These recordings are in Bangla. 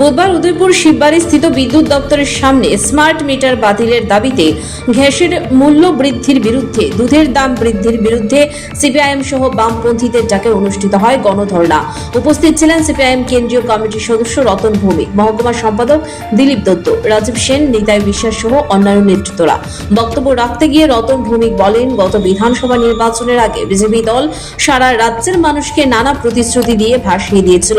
বুধবার উদয়পুর শিববাড়ি স্থিত বিদ্যুৎ দপ্তরের সামনে স্মার্ট মিটার বাতিলের দাবিতে গ্যাসের মূল্য বৃদ্ধির বিরুদ্ধে, দুধের দাম বৃদ্ধির বিরুদ্ধে সিপিআইএম সহ বামপন্থীদের ডাকে অনুষ্ঠিত হয় গণধর্ণা। উপস্থিত ছিলেন সিপিআইএম কেন্দ্রীয় কমিটির সদস্য রতন ভৌমিক, মহকুমা সম্পাদক দিলীপ দত্ত, রাজীব সেন, নিতাই বিশ্বাস সহ অন্যান্য নেতৃত্বরা। বক্তব্য রাখতে গিয়ে রতন ভৌমিক বলেন, গত বিধানসভা নির্বাচনের আগে বিজেপি দল সারা রাজ্যের মানুষকে নানা প্রতিশ্রুতি দিয়ে ভাসিয়ে দিয়েছিল।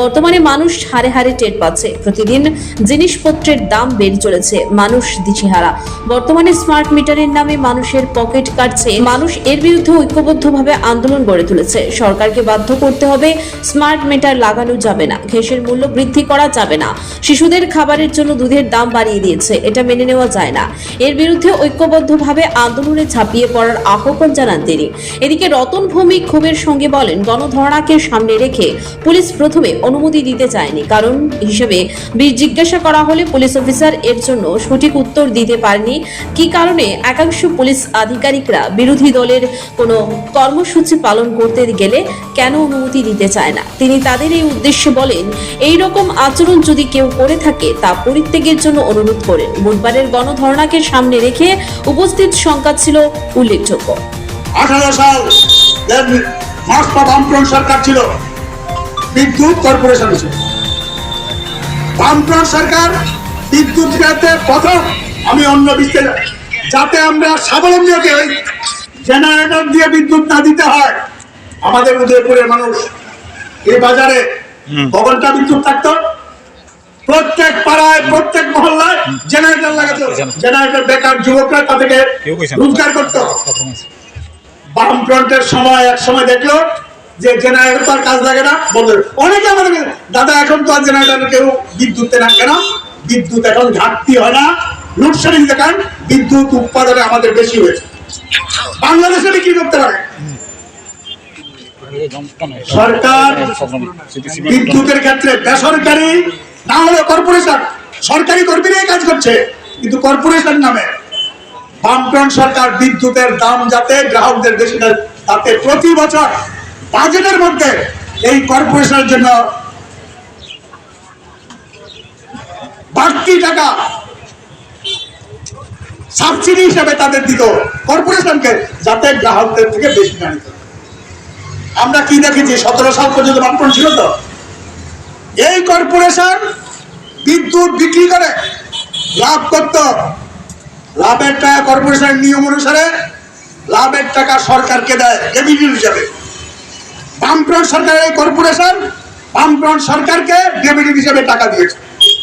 বর্তমানে মানুষ হারে হারে টের পাচ্ছে। প্রতিদিন জিনিসপত্রের দাম বেড়ে চলেছে মানুষ দিশেহারা। বর্তমানে স্মার্ট মিটারের নামে মানুষের পকেট কাটছে। মানুষ এর বিরুদ্ধে ঐক্যবদ্ধভাবে আন্দোলন গড়ে তুলেছে। সরকারকে বাধ্য করতে হবে স্মার্ট মিটার লাগানো যাবে না, গ্যাসের মূল্য বৃদ্ধি করা যাবে না। শিশুদের খাবারের জন্য দুধের দাম বাড়িয়ে দিয়েছে, এটা মেনে নেওয়া যায় না। এর বিরুদ্ধে ঐক্যবদ্ধভাবে আন্দোলনে ঝাঁপিয়ে পড়ার আহ্বান জানান তিনি। এদিকে রতন ভৌমিক ক্ষোভের সঙ্গে বলেন, গণধর্ণাকে সামনে রেখে পুলিশ প্রথমে অনুমতি দিতে চায়নি, কারণ হিসেবে জিজ্ঞাসা করা হলে পুলিশ অফিসার এর জন্য সঠিক উত্তর দিতে পারেনি। কি কারণে একাংশ পুলিশ আধিকারিকরা বিরোধী দলের কোনো কর্মসূচি পালন করতে গেলে কেন অনুমতি দিতে চায় না? তিনি তাদের এই উদ্দেশ্যে বলেন, এই রকম আচরণ যদি কেউ করে থাকে, তা পরিত্যাগের জন্য অনুরোধ করেন। বুধবারের গণধর্ণাকে সামনে রেখে উপস্থিত সংখ্যা ছিল উল্লেখযোগ্য। আঠারো সাল মাস্টার বামফ্রন্ট সরকার ছিল। বিদ্যুৎ কর্পোরেশন ছিল। বামফ্রন্ট সরকার বিদ্যুৎ খাতে প্রথম আমি অন্য বিশ্বে যাতে আমরা স্বাবলম্বী হতে হই জেনারেটর দিয়ে বিদ্যুৎ না দিতে হয় আমাদের উদয়পুরের মানুষ এই বাজারে কখনটা বিদ্যুৎ থাকতো। প্রত্যেক পাড়ায় প্রত্যেক মহল্লায় জেনারেটর লাগাতো। জেনারেটর বেকার যুবকরা তাদেরকে। রোজগার করতো। বামফ্রন্টের সময় এক সময় দেখল যে জেনারেটর তার কাজ লাগে না, বন্ধ অনেকে আমাদের দাদা, এখন তো আর জেনারেটর কেউ বিদ্যুৎ না। কেন? বিদ্যুৎ এখন ঘাটতি হয় না। লোডশেডিং দেখান বিদ্যুৎ উৎপাদনে আমাদের বেশি হয়েছে। বাংলাদেশে বিক্রি করতে পারে? সরকার বিদ্যুতের ক্ষেত্রে বেসরকারি, না হলে কর্পোরেশন। সরকারি কর্মীরাই কাজ করছে, কিন্তু কর্পোরেশন নামে। বামফ্রন্ট সরকার বিদ্যুতের দাম যাতে গ্রাহকদের বেশি তাতে প্রতি বছর বাজেটের মধ্যে এই কর্পোরেশনের জন্য বাড়তি টাকা সাবসিডি হিসাবে তাদের দিত কর্পোরেশনকে যাতে গ্রাহকদের থেকে বেশি না নিত আমরা কি দেখেছি? সতেরো সাল পর্যন্ত বামফ্রন্ট ছিল তো? এই কর্পোরেশন বিদ্যুৎ বিক্রি করে লাভ করত। লাভের টাকা কর্পোরেশনের নিয়ম অনুসারে লাভের টাকা সরকারকে দেয় রেভিনিউ হিসাবে। বামফ্রন্ট সরকারের কর্পোরেশন বামফ্রন্ট সরকারকে রেভিনিউ হিসেবে টাকা দিয়েছে।